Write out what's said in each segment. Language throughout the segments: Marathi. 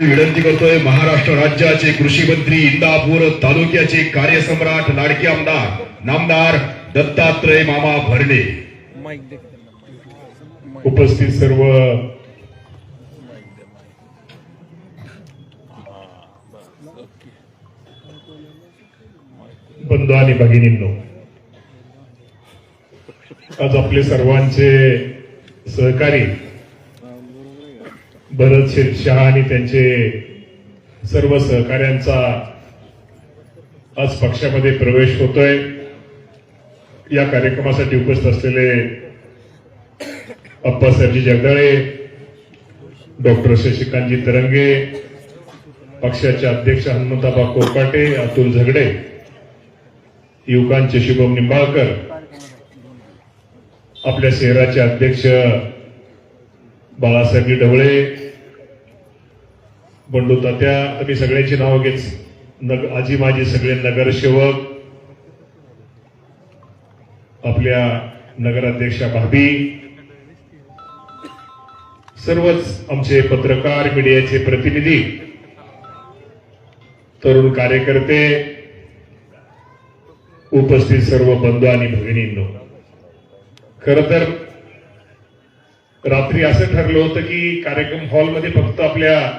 विनंती करतोय महाराष्ट्र राज्याचे कृषी मंत्री इंदापूर तालुक्याचे कार्यसम्राट लाडके आमदार नामदार दत्तात्रय मामा भरणे. उपस्थित सर्व बंधू आणि भगिनींनो आज आपले सर्वांचे सहकारी भरत शेठ शहा आणि त्यांचे सर्व सहकाऱ्यांचा आज पक्षामध्ये प्रवेश होतोय. या कार्यक्रमासाठी उपस्थित असलेले अप्पासाहेबजी जगदाळे डॉक्टर शशिकांतजी तरंगे पक्षाचे अध्यक्ष हनुमंताबा कोकाटे अतुल झगडे युवकांचे शुभम निंबाळकर आपल्या शहराचे अध्यक्ष बाळासाहेबजी ढवळे बंडू तात्या आता मी सगळ्यांची नावं घेत नग आजी माझी सगळे नगरसेवक आपल्या नगराध्यक्षा भाभी सर्वच आमचे पत्रकार मीडियाचे प्रतिनिधी तरुण कार्यकर्ते उपस्थित सर्व बंधू आणि भगिनींनो. खर तर रात्री असं ठरलं होतं की कार्यक्रम हॉलमध्ये फक्त आपल्या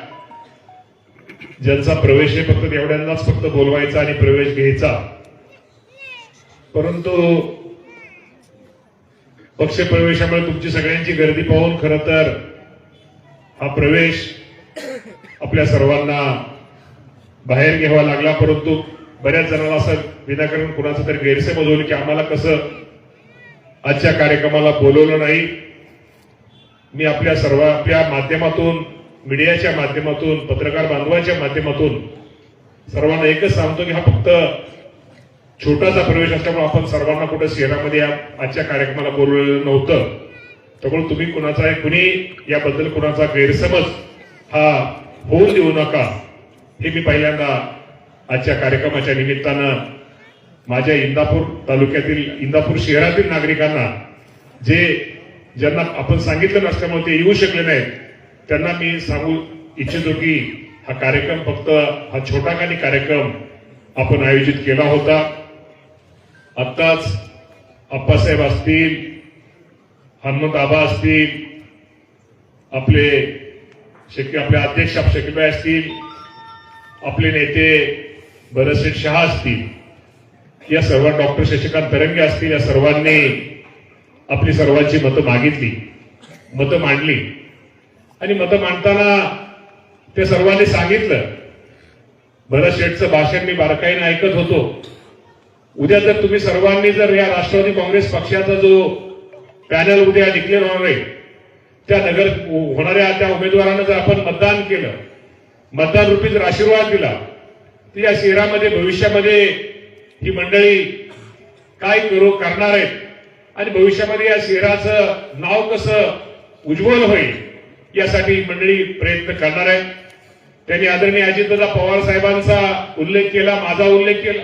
ज्यांचा प्रवेश आहे फक्त तेवढ्यांनाच फक्त बोलवायचा आणि प्रवेश घ्यायचा. परंतु पक्ष प्रवेशामुळे तुमची सगळ्यांची गर्दी पाहून खर तर हा प्रवेश आपल्या सर्वांना बाहेर घ्यावा लागला परंतु बऱ्याच जणांना असं विनाकारण कुणाचं तरी गैरसमज होईल की आम्हाला कसं आजच्या कार्यक्रमाला बोलवलं नाही. मी आपल्या सर्व आपल्या माध्यमातून मीडियाच्या माध्यमातून पत्रकार बांधवाच्या माध्यमातून सर्वांना एकच सांगतो की हा फक्त छोटासा प्रवेश असल्यामुळे आपण सर्वांना कुठं शहरामध्ये या आजच्या कार्यक्रमाला बोलवलेलं नव्हतं. त्यामुळे तुम्ही कुणाचा कुणी याबद्दल कुणाचा गैरसमज हा होऊ देऊ नका हे मी पहिल्यांदा आजच्या कार्यक्रमाच्या निमित्तानं माझ्या इंदापूर तालुक्यातील इंदापूर शहरातील नागरिकांना जे ज्यांना आपण सांगितलं नसल्यामुळे ते येऊ शकले नाहीत त्यांना मी सांगू इच्छितो की हा कार्यक्रम फक्त हा छोटा खानी कार्यक्रम आपण आयोजित केला होता. आत्ताच अप्पासाहेब असतील हनुमंत आबा असतील आपले शक्य आपले अध्यक्ष शकीबाई असतील आपले नेते भरतशेठ शहा असतील या सर्व डॉक्टर शशिकांत तरंगे असतील या सर्वांनी आपली सर्वांची मतं मागितली मतं मांडली. आणि मतं मांडताना ते सर्वांनी सांगितलं. भरत शेठचं भाषण मी बारकाईनं ऐकत होतो. उद्या जर तुम्ही सर्वांनी जर या राष्ट्रवादी काँग्रेस पक्षाचा जो पॅनल उद्या डिक्लेअर होणार आहे त्या नगर होणाऱ्या त्या उमेदवारांना जर आपण मतदान केलं मतदान रूपी जर आशीर्वाद दिला तर या शहरामध्ये भविष्यामध्ये ही मंडळी काय करू करणार आहेत? आणि भविष्यामध्ये या शहराचं नाव कसं उज्ज्वल होईल यासाठी मंडळी प्रयत्न करणार आहे त्यांनी आदरणीय अजितदादा पवार साहेबांचा उल्लेख केला माझा उल्लेख केला.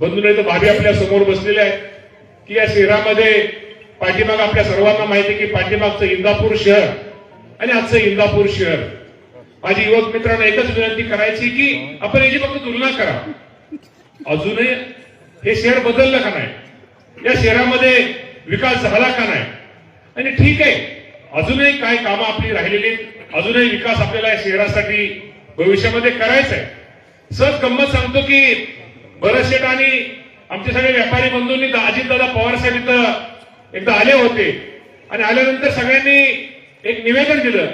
बंधूने तर भाभी आपल्यासमोर बसलेले आहेत की या शहरामध्ये पाठीमाग आपल्या सर्वांना माहिती की पाठीमागचं इंदापूर शहर आणि आजचं इंदापूर शहर. माझी युवक मित्रांना एकच विनंती करायची की आपण याची फक्त तुलना करा. अजूनही हे शहर बदललं का नाही? या शहरामध्ये विकास झाला का नाही? आणि ठीक आहे अजूनही काय कामं आपली राहिलेली आहेत. अजूनही विकास आपल्याला या शहरासाठी भविष्यामध्ये करायचा आहे. सहज गंमत सांगतो की भरत आणि आमचे सगळे व्यापारी बंधूंनी अजितदादा पवार साहेब इथं एकदा आले होते. आणि आल्यानंतर सगळ्यांनी एक निवेदन दिलं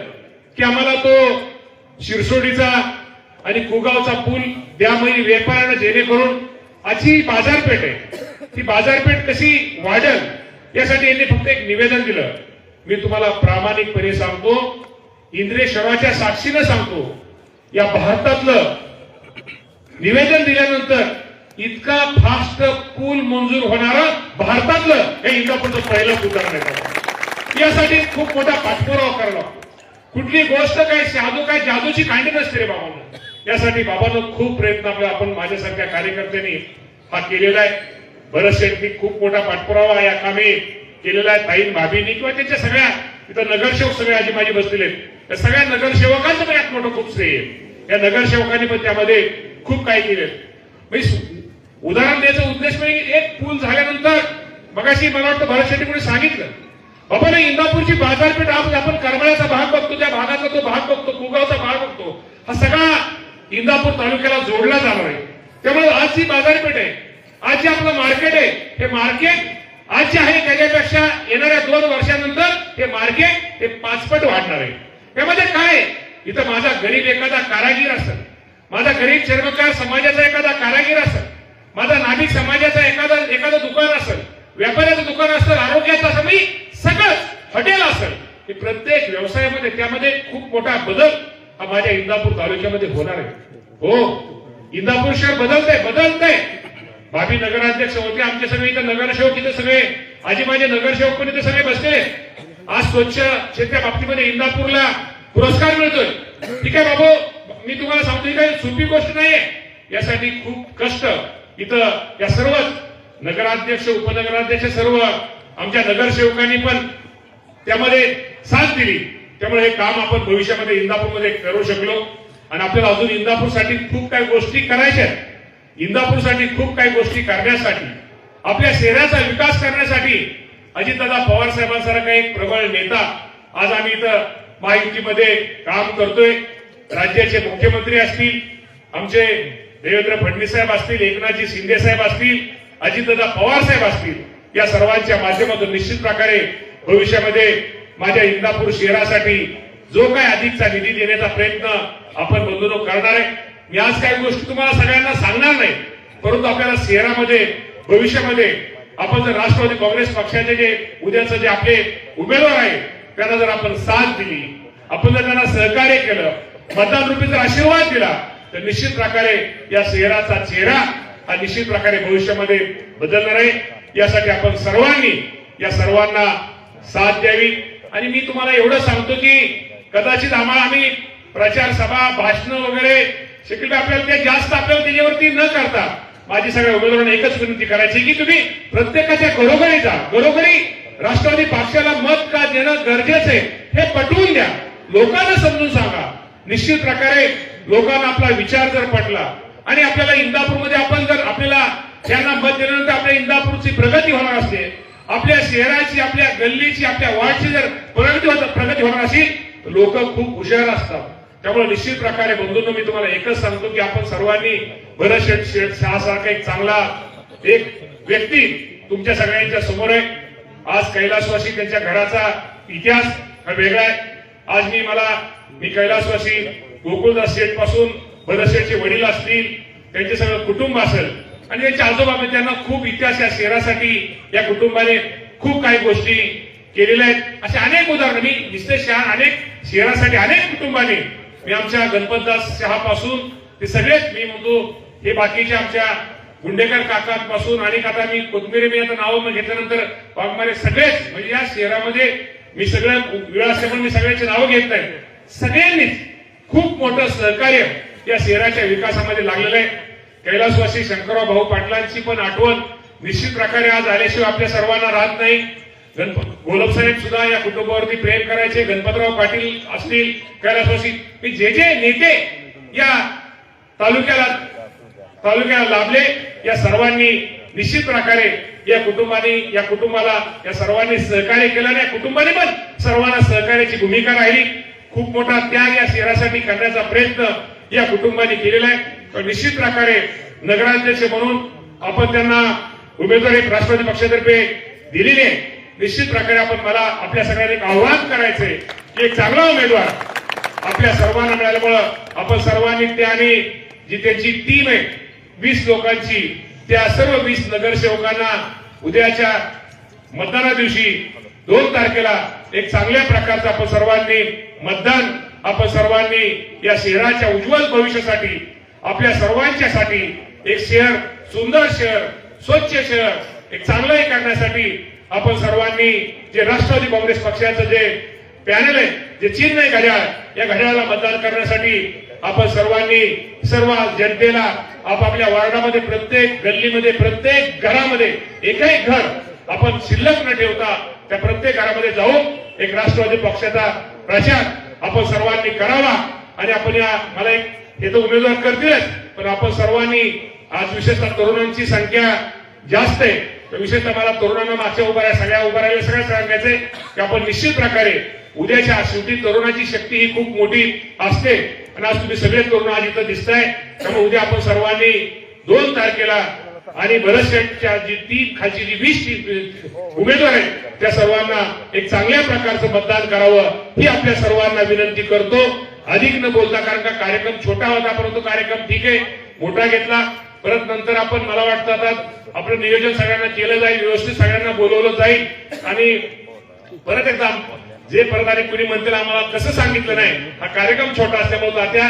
की आम्हाला तो शिरसोडीचा आणि कुगावचा पूल द्या म्हणजे व्यापाऱ्यांना जेणेकरून आजची बाजारपेठ आहे. ती बाजारपेठ कशी वाढेल यासाठी यांनी फक्त एक निवेदन दिलं. मी तुम्हाला प्रामाणिकपणे सांगतो इंद्रिय शर्वाच्या साक्षीनं सांगतो या भारतातलं निवेदन दिल्यानंतर इतका फास्ट पूल मंजूर होणार भारतातलं हे इंदापूरचं पहिलं उदाहरण आहे यासाठी खूप मोठा पाठपुरावा करावा लागतो. कुठली गोष्ट काय जादू काय जादूची कांडी नसते रे बाबांना. यासाठी बाबांना खूप प्रयत्न आपल्या आपण माझ्यासारख्या कार्यकर्त्यांनी हा केलेला आहे. भरत शेट्टी खूप मोठा पाठपुरावा या कामी. केलेला आहे ताईन भाभींनी किंवा त्यांच्या सगळ्या इथं नगरसेवक सगळे आजी माझी बसलेले आहेत. त्या सगळ्या नगरसेवकांचं पण यात मोठं खूप श्रेय आहे. या नगरसेवकांनी पण त्यामध्ये खूप काही केले उदाहरण द्यायचा उद्देश म्हणजे एक पूल झाल्यानंतर मगाशी मला वाटतं भरत शेट्टी कोणी सांगितलं बाबा ना इंदापूरची बाजारपेठ आज आपण करमाळ्याचा भाग बघतो त्या भागाचा तो भाग बघतो कुगावचा भाग बघतो. हा सगळा इंदापूर तालुक्याला जोडला जाणार आहे. त्यामुळे आज ही बाजारपेठ आहे. आज जे आपलं मार्केट आहे हे मार्केट आज जे आहे त्याच्यापेक्षा येणाऱ्या दोन वर्षानंतर हे मार्केट हे पाचपट वाढणार आहे. त्यामध्ये काय इथं माझा गरीब एखादा कारागीर असेल माझा गरीब चर्मकार समाजाचा एखादा कारागीर असेल माझा नाभिक समाजाचा एखादा एखादं दुकान असेल व्यापाऱ्याचं दुकान असेल आरोग्याचं असं मी सगळंच हॉटेल असेल हे प्रत्येक व्यवसायामध्ये त्यामध्ये खूप मोठा बदल हा माझ्या इंदापूर तालुक्यामध्ये होणार आहे. हो इंदापूर शहर बदलतंय बदलतंय. भाभी नगराध्यक्ष होते आमचे सगळे इथं नगरसेवक इथे सगळे आजी माझे नगरसेवक पण इथे सगळे बसले. आज स्वच्छ क्षेत्र बाबतीमध्ये इंदापूरला पुरस्कार मिळतोय. ठीक आहे बाबू मी तुम्हाला सांगतो ही काही सोपी गोष्ट नाहीये. यासाठी खूप कष्ट इथं या सर्वच नगराध्यक्ष उपनगराध्यक्ष सर्व आमच्या नगरसेवकांनी पण त्यामध्ये साथ दिली. त्यामुळे हे काम आपण भविष्यामध्ये इंदापूरमध्ये करू शकलो. आणि आपल्याला अजून इंदापूरसाठी खूप काही गोष्टी करायच्या आहेत. इंदापूरसाठी खूप काही गोष्टी करण्यासाठी आपल्या शहराचा विकास करण्यासाठी अजितदादा पवार साहेबांसारखा एक प्रबळ नेता आज आम्ही इथं महायुतीमध्ये काम करतोय. राज्याचे मुख्यमंत्री असतील आमचे देवेंद्र फडणवीस साहेब असतील एकनाथजी शिंदे साहेब असतील अजितदादा पवार साहेब असतील या सर्वांच्या माध्यमातून निश्चित प्रकारे भविष्यामध्ये माझ्या इंदापूर शहरासाठी जो काय अधिकचा निधी देण्याचा प्रयत्न आपण बंधुनो करणार आहे. मी आज काही गोष्टी तुम्हाला सगळ्यांना सांगणार नाही. परंतु आपल्याला शहरामध्ये भविष्यामध्ये आपण जर राष्ट्रवादी काँग्रेस पक्षाचे जे उद्याचं जे आपले उमेदवार आहे त्यांना जर आपण साथ दिली आपण जर त्यांना सहकार्य केलं मतदान रूपी जर आशीर्वाद दिला तर निश्चित प्रकारे या शहराचा चेहरा हा निश्चित प्रकारे भविष्यामध्ये बदलणार आहे. यासाठी आपण सर्वांनी या सर्वांना साथ द्यावी. आणि मी तुम्हाला एवढं सांगतो की कदाचित आम्हाला आम्ही प्रचार सभा भाषण वगैरे शक्यतो आपल्याला ते जास्त आपल्याला त्याच्यावरती न करता माझी सगळ्या उमेदवारांना एकच विनंती करायची की तुम्ही प्रत्येकाच्या घरोघरी जा. घरोघरी राष्ट्रवादी पक्षाला मत का देणं गरजेचं आहे हे पटवून द्या. लोकांना समजून सांगा. निश्चित प्रकारे लोकांना आपला विचार जर पटला आणि आपल्याला इंदापूरमध्ये आपण जर आपल्याला त्यांना मत दिल्यानंतर आपल्या इंदापूरची प्रगती होणार असते आपल्या शहराची आपल्या गल्लीची आपल्या वार्डची जर प्रगती होत प्रगती होणार असेल लोक खूप हुशार असतात. त्यामुळे निश्चित प्रकारे बंधूंनो मी तुम्हाला एकच सांगतो की आपण सर्वांनी भरत शेठ शेठ शहासारखा एक चांगला एक व्यक्ती तुमच्या सगळ्यांच्या समोर आहे. आज कैलासवासी त्यांच्या घराचा इतिहास हा वेगळा आहे. आज मी मला मी कैलासवासी गोकुळदास शेठपासून भरत शेठचे वडील असतील त्यांचे सगळं कुटुंब असेल आणि त्यांचे आजोबा त्यांना खूप इतिहास या शहरासाठी या कुटुंबाने खूप काही गोष्टी केलेल्या आहेत. असे अनेक उदाहरणं मी नुसते शहर अनेक शहरासाठी अनेक कुटुंबाने मी आमच्या गणपतदास शहापासून ते सगळेच मी म्हणतो हे बाकीचे आमच्या गुंडेकर काकांपासून आणि आता मी कोथमिरी मी आता नावं घेतल्यानंतर वाघमारे सगळेच म्हणजे या शहरामध्ये मी सगळ्या वेळ असल्यामुळे मी सगळ्यांची नावं घेत नाही सगळ्यांनीच खूप मोठं सहकार्य या शहराच्या विकासामध्ये लागलेलं आहे. कैलासवासी शंकरराव भाऊ पाटलांची पण आठवण निश्चित प्रकारे आज आल्याशिवाय आपल्या सर्वांना राहत नाही. गणपत. साहेब सुद्धा या कुटुंबावरती प्रेम करायचे गणपतराव पाटील असतील कैलासवासी मी जे जे नेते या तालुक्याला तालुक्याला लाभले या सर्वांनी निश्चित प्रकारे या कुटुंबाने या कुटुंबाला या सर्वांनी सहकार्य केलं आणि या कुटुंबाने पण सर्वांना सहकार्याची भूमिका राहिली. खूप मोठा त्याग या शहरासाठी करण्याचा प्रयत्न या कुटुंबाने केलेला आहे. तर निश्चित प्रकारे नगराध्यक्ष म्हणून आपण त्यांना उमेदवारी राष्ट्रवादी पक्षातर्फे दिलेली आहे. निश्चित प्रकारे आपण मला आपल्या सगळ्यांना एक आव्हान करायचंय की एक चांगला उमेदवार आपल्या सर्वांना मिळाल्यामुळं आपण सर्वांनी त्या आणि जी त्यांची टीम आहे वीस लोकांची त्या सर्व वीस नगरसेवकांना उद्याच्या मतदाना दिवशी दोन तारखेला एक चांगल्या प्रकारचं आपण सर्वांनी मतदान आपण सर्वांनी या शहराच्या उज्ज्वल भविष्यासाठी आपल्या सर्वांच्यासाठी एक शहर सुंदर शहर स्वच्छ शहर एक चांगलं हे करण्यासाठी आपण सर्वांनी जे राष्ट्रवादी काँग्रेस पक्षाचं जे पॅनल आहे जे चिन्ह आहे घड्याळ या घड्याळाला मतदान करण्यासाठी आपण सर्वांनी सर्व जनतेला आपापल्या वार्डामध्ये प्रत्येक गल्लीमध्ये प्रत्येक घरामध्ये एकही घर आपण शिल्लक न ठेवता त्या प्रत्येक घरामध्ये जाऊन एक राष्ट्रवादी पक्षाचा प्रचार आपण सर्वांनी करावा. आणि आपण या मला एक हे तर उमेदवार करतीलच पण आपण सर्वांनी आज विशेषतः तरुणांची संख्या जास्त आहे. विशेषतः मला तरुणांना मागच्या उभा सगळ्या उभा राहिल्या सगळ्या सांगायचंय की आपण निश्चित प्रकारे उद्याच्या शेवटी तरुणाची शक्ती ही खूप मोठी असते. आणि आज तुम्ही सगळे तरुण आज इथं दिसताय. त्यामुळे उद्या आपण सर्वांनी दोन तारखेला आणि भरतशेठच्या जी ती खालची जी वीस उमेदवार आहेत त्या सर्वांना एक चांगल्या प्रकारचं मतदान करावं ही आपल्या सर्वांना विनंती करतो. अधिक न बोलता कारण का कार्यक्रम छोटा होता परंतु कार्यक्रम ठीक आहे. मोठा घेतला. परत नंतर आपण मला वाटतं आता आपलं नियोजन सगळ्यांना केलं जाईल व्यवस्थित सगळ्यांना बोलवलं जाईल. आणि परत एकदा जे परत आणि कुणी म्हणतील आम्हाला कसं सांगितलं नाही हा कार्यक्रम छोटा असल्यामुळे जात्या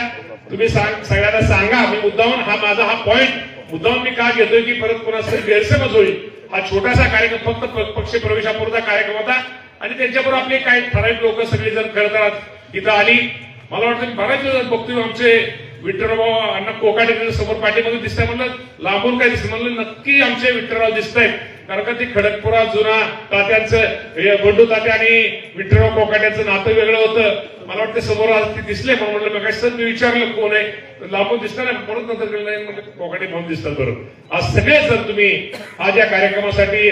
तुम्ही सांग सगळ्यांना सांगा. मी मुद्दाहून हा माझा हा पॉईंट मुद्दाहून मी का घेतोय की परत कोणाचा गैरसमज होईल? हा छोटासा कार्यक्रम फक्त प- पक्ष प्रवेशापुरता कार्यक्रम होता. आणि त्यांच्याबरोबर आपले काही ठराविक लोक सगळेजण करतात खरं इथं आली. मला वाटतं बऱ्याच बघतोय आमचे विठ्ठलराव अण्णा कोकाटे समोर पाठीमध्ये दिसतंय म्हणलं. लांबून काय दिसत म्हणलं? नक्की आमचे विठ्ठलराव दिसत आहेत कारण का ते खडकपुरा जुना तात्यांचं बंडू तात्या आणि विठ्ठलराव कोकाट्याचं नातं वेगळं होतं. मला वाटतं समोर आज ते दिसले पण म्हणलं मग सर मी विचारलं कोण आहे? तर लांबून दिसणार नाही परत नंतर नाही म्हणजे कोकाटे म्हणून दिसतात बरोबर आज सगळे जण तुम्ही आज या कार्यक्रमासाठी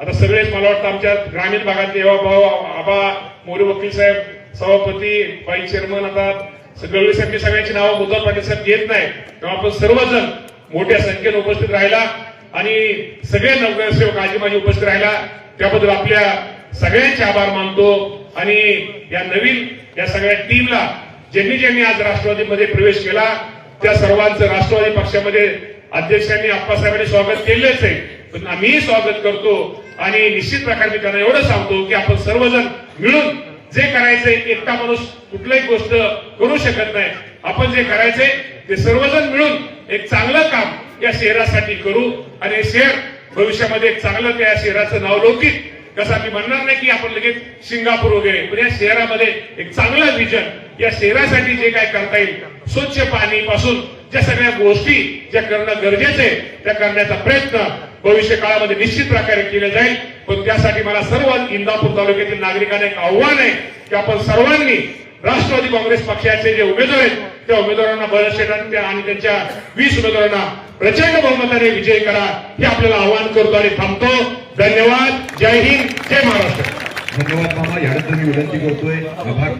आता सगळेच मला वाटतं आमच्या ग्रामीण भागातले एवा भाऊ आबा मोरे वकील साहेब सभापती बाई चेअरमन आता सगळे साहेब सगळ्यांची नावं मुद्दा पाटील साहेब घेत नाही तेव्हा आपण सर्वजण मोठ्या संख्येने उपस्थित राहिला आणि सगळे नगरसेवक आजी माझी उपस्थित राहिला. त्याबद्दल आपल्या सगळ्यांचे आभार मानतो आणि या नवीन या सगळ्या टीमला ज्यांनी ज्यांनी आज राष्ट्रवादीमध्ये प्रवेश केला त्या सर्वांचं राष्ट्रवादी पक्षामध्ये अध्यक्षांनी आप्पासाहेबांनी स्वागत केलेच आहे. पण आम्हीही स्वागत करतो आणि निश्चित प्रकारे मी त्यांना एवढं सांगतो की आपण सर्वजण मिळून जे करायचंय एकटा माणूस कुठलीही गोष्ट करू शकत नाही. आपण जे करायचंय ते सर्वजण मिळून एक चांगलं काम या शहरासाठी करू आणि हे शहर भविष्यामध्ये एक चांगलं त्या शहराचं नाव लौकिक कसं मी म्हणणार नाही की आपण लगेच सिंगापूर वगैरे पण या शहरामध्ये एक चांगलं विजन या शहरासाठी जे काय करता येईल स्वच्छ पाणी पासून ज्या सगळ्या गोष्टी ज्या करणं गरजेचं आहे त्या करण्याचा प्रयत्न भविष्य काळामध्ये निश्चित प्रकारे केला जाईल. पण त्यासाठी मला सर्व इंदापूर तालुक्यातील नागरिकांना एक आव्हान आहे की आपण सर्वांनी राष्ट्रवादी काँग्रेस पक्षाचे जे उमेदवार आहेत त्या उमेदवारांना बळशेटांच्या आणि त्यांच्या वीस उमेदवारांना प्रचंड बहुमताने विजय करा हे आपल्याला आवाहन करतो आणि थांबतो. धन्यवाद. जय हिंद. जय महाराष्ट्र. धन्यवाद मामा. यानंतर मी विनंती करतोय आभार.